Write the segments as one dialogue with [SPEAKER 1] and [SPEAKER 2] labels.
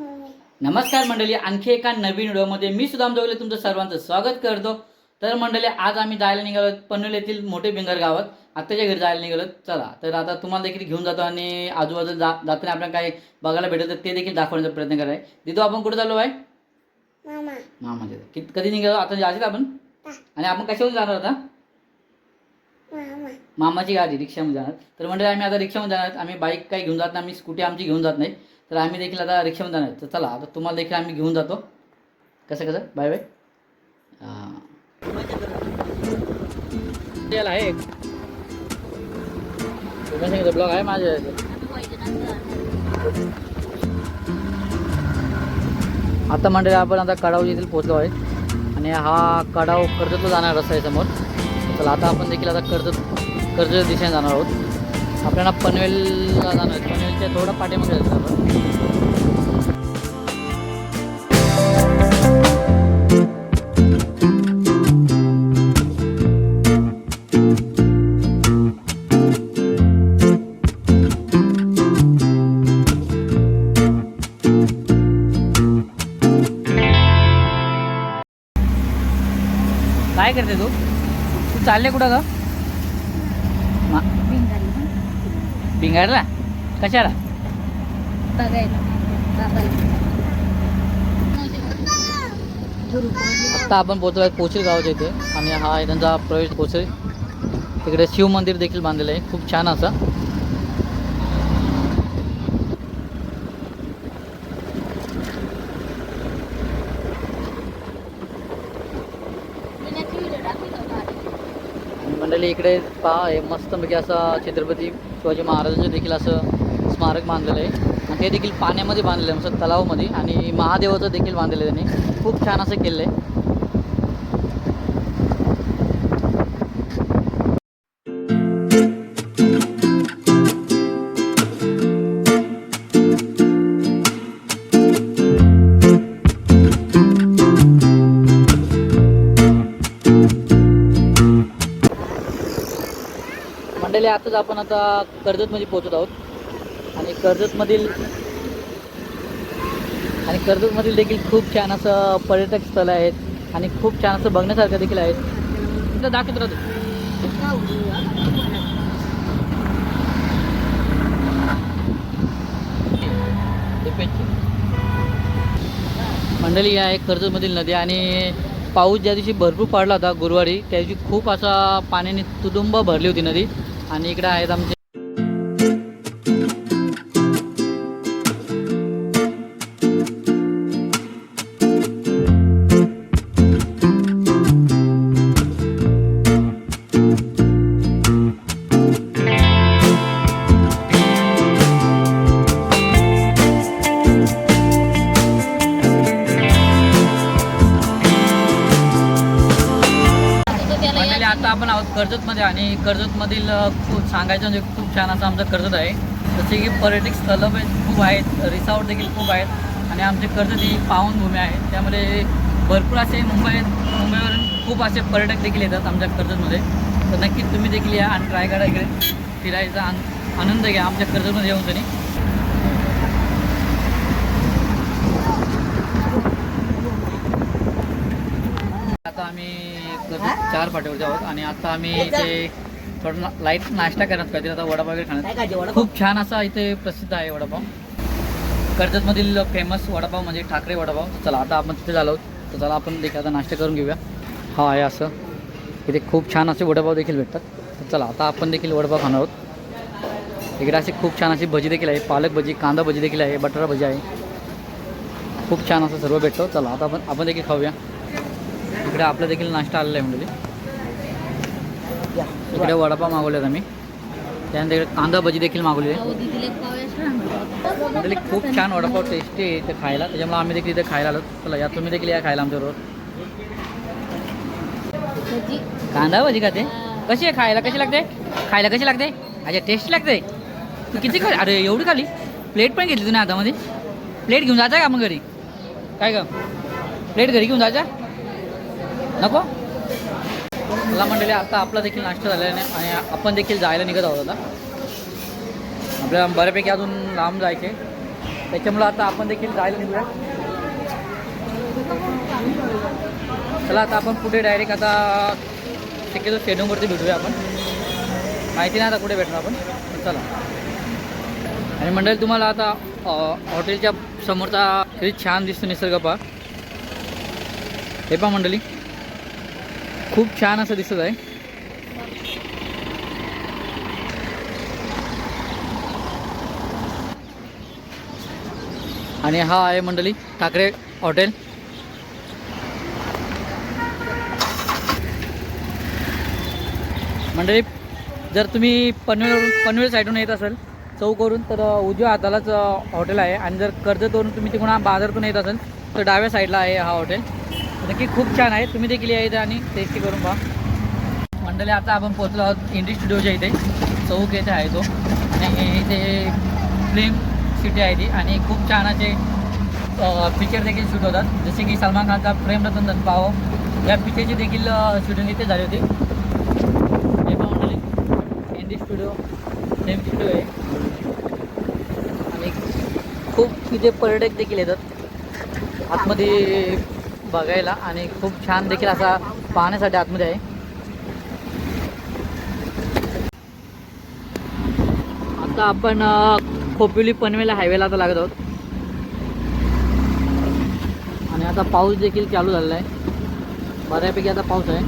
[SPEAKER 1] नमस्कार मंडळी आणखी एका नवीन व्हिडिओमध्ये मी सुदाम जोगले तुमचं सर्वांचं स्वागत करतो. तर मंडळी आज आम्ही जायला निघालो पनवेल येथील मोठे बिंगर गावात. आत्ताच्या घरी जायला निघालो चला तर आता तुम्हाला देखील घेऊन जातो आणि आजूबाजूला जा जाताना आपल्याला काय बघायला भेटेल तर ते देखील दाखवण्याचा प्रयत्न कराय दिदो आपण कुठे चाललो आहे?
[SPEAKER 2] मामा.
[SPEAKER 1] मामाच्या कधी निघालो? आता जायचं का आपण? आणि आपण कशावर जाणार आता?
[SPEAKER 2] मामा.
[SPEAKER 1] मामाची गाडी रिक्षामध्ये जाणार. तर म्हणजे आम्ही आता रिक्षामध्ये जाणार आम्ही बाईक काही घेऊन जात नाही आम्ही स्कूटी आमची घेऊन जात नाही. तर आम्ही देखील आता रिक्षामध्ये जाणार तर चला आता तुम्हाला देखील आम्ही घेऊन जातो. कसं कसं? बाय बाय याला आहे ब्लॉग आहे माझ्या आता मंडळी आपण आता कडाव येथील पोहोचलो आहे. आणि हा कडाव कर्जतला जाणार रस्ता आहे समोर चला आता आपण देखील आता कर्जत कर्जत दिशेने जाणार आहोत. आपल्याला पनवेलला जाणार पनवेलच्या थोडं पाठीमध्ये जायचं आपण. काय करते तू? तू चालले कुठं का मा- भिंगारला कशाला? आत्ता आपण पोहोचलो आहे कोचर गावाच्या इथे. आणि हा त्यांचा प्रवेश कोचर तिकडे शिव मंदिर देखील बांधलेलं आहे. खूप छान असं. आपल्याला इकडे पहा हे मस्तपैकी असं छत्रपती शिवाजी महाराजांचं देखील असं स्मारक बांधलेलं आहे. आणि ते देखील पाण्यामध्ये बांधलेलं आहे असं तलावामध्ये. आणि महादेवाचं देखील बांधलेलं आहे त्यांनी. खूप छान असं केलं आहे. आताच आपण आता कर्जतमध्ये पोहोचत आहोत. आणि कर्जतमधील आणि कर्जतमधील देखील खूप छान असं पर्यटक स्थळ आहेत. आणि खूप छान असं बघण्यासारखं देखील आहेत. तिथं दाखवत राहतो मंडळी आहे कर्जतमधील नदी आणि पाऊस ज्या दिवशी भरपूर पडला होता गुरुवारी त्या दिवशी खूप असा पाण्याने तुडुंब भरली होती नदी. आणि इकडे आहेत आमचे कर्जतमधील खूप सांगायचं म्हणजे खूप छान असं आमचं कर्जत आहे. जसे की पर्यटक स्थळं पण खूप आहेत रिसॉर्ट देखील खूप आहेत आणि आमचे कर्जत ही पावनभूमी आहे. त्यामध्ये भरपूर असे मुंबईत मुंबईवरून खूप असे पर्यटक देखील येतात आमच्या कर्जतमध्ये. तर नक्कीच तुम्ही देखील या आणि ट्राय करा इकडे. फिरायचा आन- आनंद घ्या आमच्या कर्जतमध्ये येऊन तरी आता आम्ही चार फाट्यावरती आहोत आणि आता आम्ही इथे थोडं ना- लाइट नाश्ता करण्यात काहीतरी आता वडापाव वगैरे खाण्यात खूप छान असा इथे प्रसिद्ध आहे वडापाव कर्जतमधील फेमस वडापाव म्हणजे ठाकरे वडापाव चला आता आपण तिथे झालो आहोत. तर चला आपण देखील आता नाश्ता करून घेऊया. हा आहे असं. इथे खूप छान असे वडापाव देखील भेटतात. तर चला आता आपण देखील वडापाव खाणार आहोत. इकडे अशी खूप छान अशी भजी देखील आहे. पालक भजी कांदा भजी देखील आहे बटाटा भजी आहे. खूप छान असं सर्व भेटतो. चला आता आपण आपण देखील खाऊया. इकडे आपला देखील नाश्ता आलेला आहे मंडळी. इकडे वडापाव मागवलेत आम्ही. त्यानंतर इकडे कांदा भजी देखील मागवली आहे. खूप छान वडापाव टेस्टी आहे इथे खायला. त्याच्यामुळे आम्ही देखील इथे खायला आलो. चला या तुम्ही देखील या खायला आमच्याबरोबर कांदा भजी का ते कशी आहे खायला? कशी लागते? खायला कशी लागते? अच्छा टेस्ट लागते. तू किती खाली अरे एवढी खाली प्लेट पण घेतली तुझ्या हातामध्ये? प्लेट घेऊन जायचा का मग घरी? काय का प्लेट घरी घेऊन जायचा? नको? मला मंडळी आता आपला देखील नाश्ता झालेला नाही आणि आपण देखील जायला निघत आहोत आता. आपल्याला बऱ्यापैकी अजून लांब जायचे. त्याच्यामुळं आता आपण देखील जायला निघूया. चला आता आपण पुढे डायरेक्ट आता शक्यतो शेडूमवरती भेटूया आपण. माहिती नाही आता कुठे भेटणार आपण. चला. आणि मंडळी तुम्हाला आता हॉटेलच्या समोरचा किती छान दिसतो निसर्ग पहा. हे पहा मंडळी. खूप छान असं दिसत आहे. आणि हा आहे मंडळी ठाकरे हॉटेल. मंडळी जर तुम्ही पनवेल पनवेल साईडून येत असाल चौकवरून तर उजव्या हातालाच हॉटेल आहे. आणि जर कर्जतवरून तुम्ही तिकडून बाजारातून येत असाल तर डाव्या साईडला आहे हा हॉटेल. नक्की खूप छान आहे. तुम्ही देखील या इथे आणि टेस्टी करून पहा. मंडळी आता आपण पोहोचलो आहोत इंडी स्टुडिओच्या इथे. चौक येथे आहे तो. आणि इथे फिल्म सिटी आहे ती. आणि खूप छान असे पिक्चर देखील शूट होतात. जसे की सलमान खानचा प्रेम रतन धनपाव या पिक्चरची देखील शूटिंग इथे झाली होती. हे स्टुडिओ सेम स्टुडिओ आहे. आणि खूप इथे पर्यटक देखील येतात. आतमध्ये बघायला आणि खूप छान देखील असा पाहण्यासाठी आतमध्ये आहे. आता आपण खोपिवली पनवेला पनवेल हायवेला आता लागत आहोत. आणि आता पाऊस देखील चालू झालेला आहे. बऱ्यापैकी आता पाऊस आहे.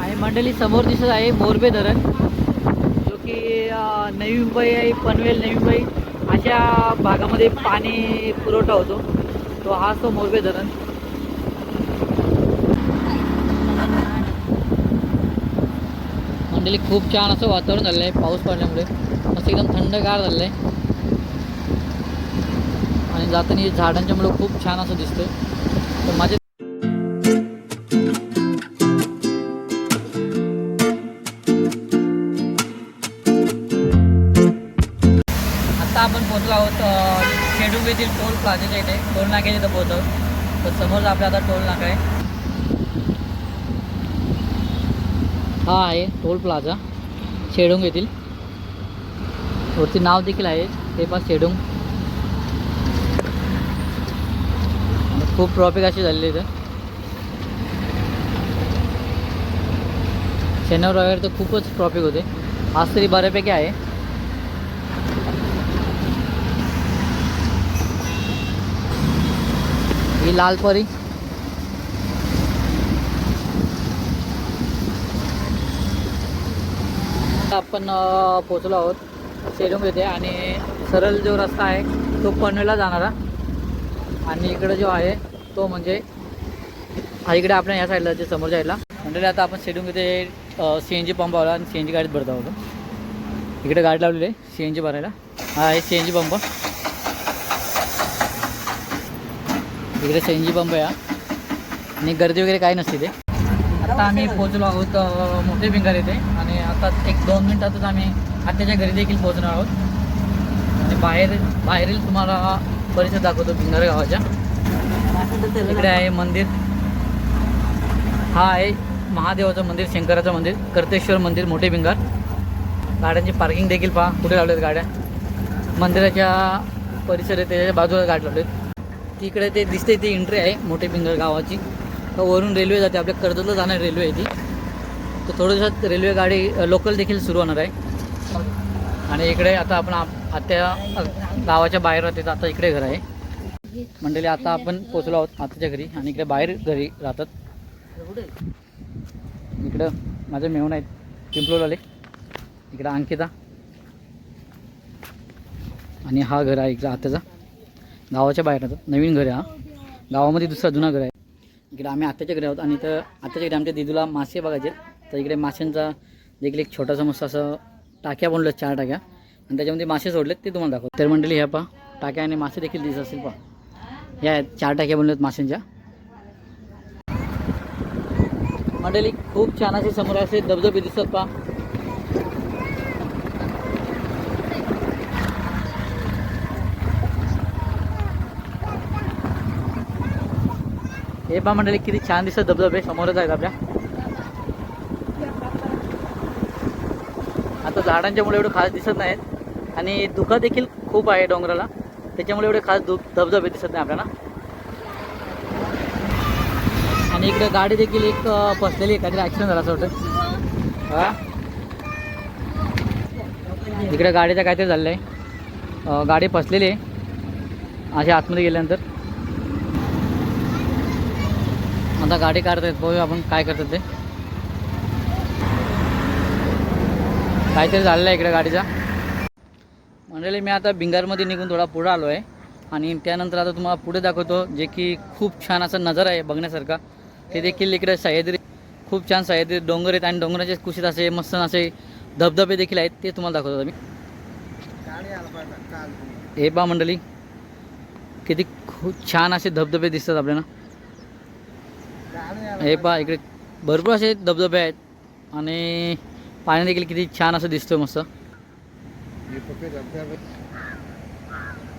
[SPEAKER 1] आणि मंडळी समोर दिसत आहे मोरबे धरण. नवी मुंबई आहे पनवेल नवी मुंबई अशा भागामध्ये पाणी पुरवठा होतो. तो हा असतो मोरबे धरण. मंडळी खूप छान असं वातावरण झालं आहे पाऊस पडल्यामुळे. असं एकदम थंडगार झालं आहे आणि जाताना झाडांच्यामुळे खूप छान असं दिसतं तर माझे येथील टोल इथे टोल नाक्याच्या इथं पोहोचव तर समोर आपल्या आता टोल नाका आहे. हा आहे टोल प्लाझा. शेडुंग येथील. वरती नाव देखील आहे. ते पण शेडुंग. खूप ट्रॉफिक अशी झालेली इथं. शनिवार रविवार तर खूपच ट्रॉफिक होते. आज तरी बऱ्यापैकी आहे. ही लालपरी आपण पोचलो आहोत शेडूम येथे आणि सरळ जो रस्ता आहे तो पनवेला जाणारा. आणि इकडं जो आहे तो म्हणजे हा इकडे आपल्या या साईडला जे समोर जायला म्हणजे आता आपण शेडूम येथे सी एन जी पंप आला आणि सी एन जी गाडीत भरत आहोत. इकडे गाडी लावलेली आहे सी एन जी भरायला. हा आहे सी एन जी पंप इकडे सेंजी एन जी पंप आहे आणि गर्दी वगैरे काही नसते ते आता आम्ही पोहोचलो आहोत मोठे भिंगार येथे. आणि आता एक दोन मिनिटातच आम्ही आत्याच्या घरी देखील पोहोचणार आहोत. आणि बाहेर बाहेरील तुम्हाला परिसर दाखवतो भिंगार गावाच्या. इकडे आहे मंदिर. हा आहे महादेवाचं मंदिर शंकराचं मंदिर कर्तेश्वर मंदिर मोठे भिंगार. गाड्यांची पार्किंग देखील पहा. कुठे लावलेत गाड्या? मंदिराच्या परिसरात त्याच्या बाजूला गाडी लावलेत. तिकडे ते दिसते ती एंट्री आहे मोठे पिंगळ गावाची. तर वरून रेल्वे जाते आपल्या कर्जतला जाणार रेल्वे आहे ती. तर थोड्या दिवसात रेल्वे गाडी लोकल देखील सुरू होणार आहे. आणि इकडे आता आपण आत्या गावाच्या बाहेर राहते तर आता इकडे घर आहे. मंडळी आता आपण पोचलो आहोत आत्याच्या घरी आणि इकडे बाहेर घरी राहतात. इकडं माझे मेहून आहेत पिंपलोलाले इकडं अंकिता. आणि हा घर आहे इकडं आत्याचा. गावाच्या बाहेर राहतात नवीन घर आहे हा. गावामध्ये दुसरा जुना घर आहे. इकडे आम्ही आत्याच्या घरी आहोत आणि तर आत्याच्या घरी आमच्या दिदूला मासे बघायचे आहेत. तर इकडे माशांचा देखील एक छोटासा मस्त असं टाक्या बनलं चार टाक्या. आणि त्याच्यामध्ये मासे सोडलेत ते तुम्हाला दाखवतो. तर मंडळी ह्या पहा टाक्या आणि मासे देखील दिसत असतील पहा. ह्या आहेत, चार टाक्या बनवल्यात माशांच्या. मंडळी खूप छान असे समोर असे धबधबे दिसतात पहा. हे बा मंडळी किती छान दिसत धबधबे. समोरच आहेत आपल्या. आता झाडांच्यामुळे एवढं खास दिसत नाहीत. आणि धुकं देखील खूप आहे डोंगराला. त्याच्यामुळे एवढे खास दु धबधबे दिसत नाही आपल्याला. आणि इकडे गाडी देखील एक फसलेली आहे. काहीतरी ॲक्सिडेंट झाला असं वाटतं. इकडे गाडीचं काहीतरी झालेलं आहे गाडी फसलेली आहे. अशा आतमध्ये गेल्यानंतर. आता गाडी काढतायत बघूया आपण काय करतात ते. काहीतरी झालेलं आहे इकडे गाडीचा. मंडळी मी आता भिंगारमध्ये निघून थोडा पुढं आलो आहे. आणि त्यानंतर आता तुम्हाला पुढे दाखवतो जे की खूप छान असा नजारा आहे बघण्यासारखा. ते देखील इकडे सह्याद्री खूप छान सह्याद्री डोंगर आहेत आणि डोंगराचे कुशीत असे मस्त असे धबधबे देखील आहेत ते तुम्हाला दाखवतो मी. हे बा मंडळी किती खूप छान असे धबधबे दिसतात आपल्याला. हे पहा इकडे भरपूर असे धबधबे आहेत. आणि पाणी देखील किती छान असं दिसतोय मस्त.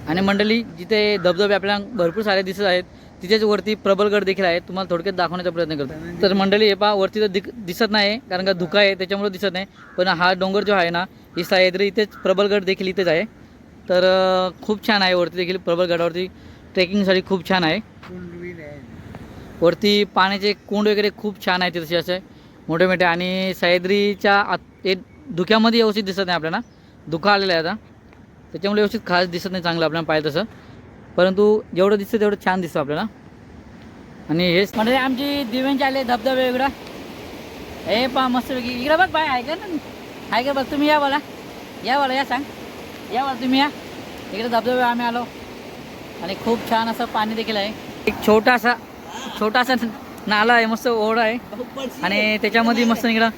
[SPEAKER 1] आणि मंडळी जिथे धबधबे आपल्याला भरपूर सारे दिसत आहेत तिथेच वरती प्रबलगड देखील आहे तुम्हाला थोडक्यात दाखवण्याचा प्रयत्न करतो. तर मंडळी हे पहा वरती तर दिक दिसत नाही कारण का धुका आहे त्याच्यामुळे दिसत नाही. पण हा डोंगर जो आहे ना ही सह्याद्री इथेच प्रबलगड देखील इथेच आहे. तर खूप छान आहे वरती देखील प्रबलगडावरती ट्रेकिंगसाठी खूप छान आहे. वरती पाण्याचे कुंड वगैरे खूप छान आहे तसे असे. मोठे मोठे. आणि सह्याद्रीच्या आत एक धुक्यामध्ये व्यवस्थित दिसत नाही आपल्याला. धुका आलेला आहे आता. त्याच्यामुळे व्यवस्थित खास दिसत नाही चांगलं आपल्याला पाहिजे तसं. परंतु जेवढं दिसतं तेवढं छान दिसतं आपल्याला. आणि हेच म्हणजे आमची दिव्यांचे आले धबधबे वेगळा. हे पा मस्त इकडं बघ बाय आहे का ना. आहे का बघ तुम्ही या बोला. या बोला या सांग. या बोला तुम्ही या. इकडे धबधबे आम्ही आलो. आणि खूप छान असं पाणी देखील आहे. एक छोटासा छोटासा नाला आहे मस्त ओढा आहे. आणि त्याच्यामध्ये मस्त इकडं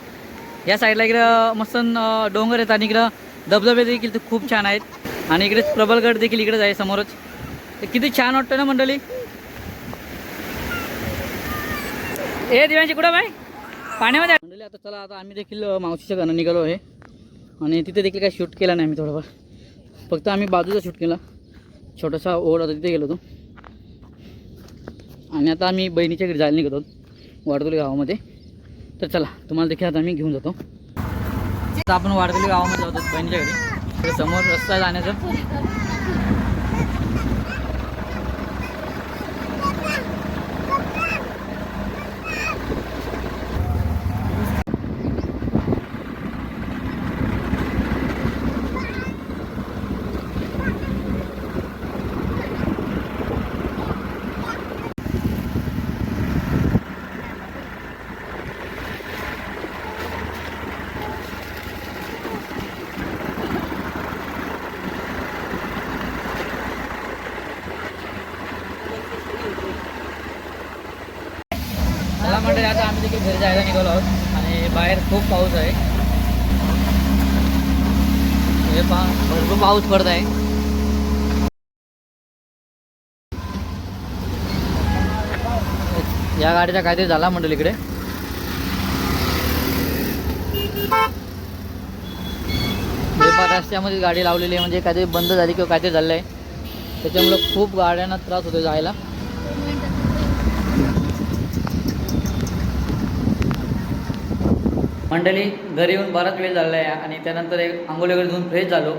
[SPEAKER 1] या साईडला इकडं मस्त डोंगर आहेत आणि इकडं धबधबे देखील ते खूप छान आहेत. आणि इकडे प्रबलगड देखील इकडेच आहे समोरच. ते किती छान वाटतं ना मंडळी? ए दिव्यांची कुठं बाय पाण्यामध्ये. मंडळी आता चला आता आम्ही देखील मावशीच्या घरानं निघालो आहे. आणि तिथे देखील काही शूट केला नाही आम्ही थोडंफार. फक्त आम्ही बाजूचा शूट केला. छोटासा ओढ होता तिथे गेलो होतो. आणि आता आम्ही बहिणीच्या घरी जायला निघतो वाडतोली गावामध्ये. तर चला तुम्हाला देखील आता आम्ही घेऊन जातो. आता आपण वाडतोली गावामध्ये जातो बहिणीच्या घरी. समोर रस्ता जाण्याचं जाण्याचा. मला म्हणजे आता आम्ही देखील घरी जायला निघालो आहोत आणि बाहेर खूप पाऊस आहे. हे पा भरपूर पाऊस पडत आहे. या गाडीचा काहीतरी झाला मंडळ इकडे. रस्त्यामध्ये गाडी लावलेली आहे म्हणजे काहीतरी बंद झाली किंवा काहीतरी झालं आहे त्याच्यामुळं खूप गाड्यांना त्रास होतो जायला. मंडळी घरी येऊन बराच वेळ झालेला आहे आणि त्यानंतर एक आंघोळी वगैरे धुवून फ्रेश झालो.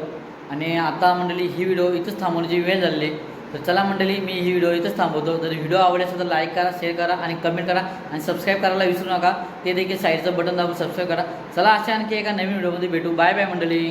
[SPEAKER 1] आणि आता मंडळी ही व्हिडिओ इथंच थांबवण्याची वेळ झाली तर चला मंडळी मी ही व्हिडिओ इथंच थांबवतो. जर व्हिडिओ आवडला असेल तर लाईक करा शेअर करा आणि कमेंट करा आणि सबस्क्राईब करायला विसरू नका. ते देखील साईडचं बटन दाबून सबस्क्राईब करा. चला अशा आणखी एका नवीन व्हिडिओमध्ये भेटू. बाय बाय मंडळी.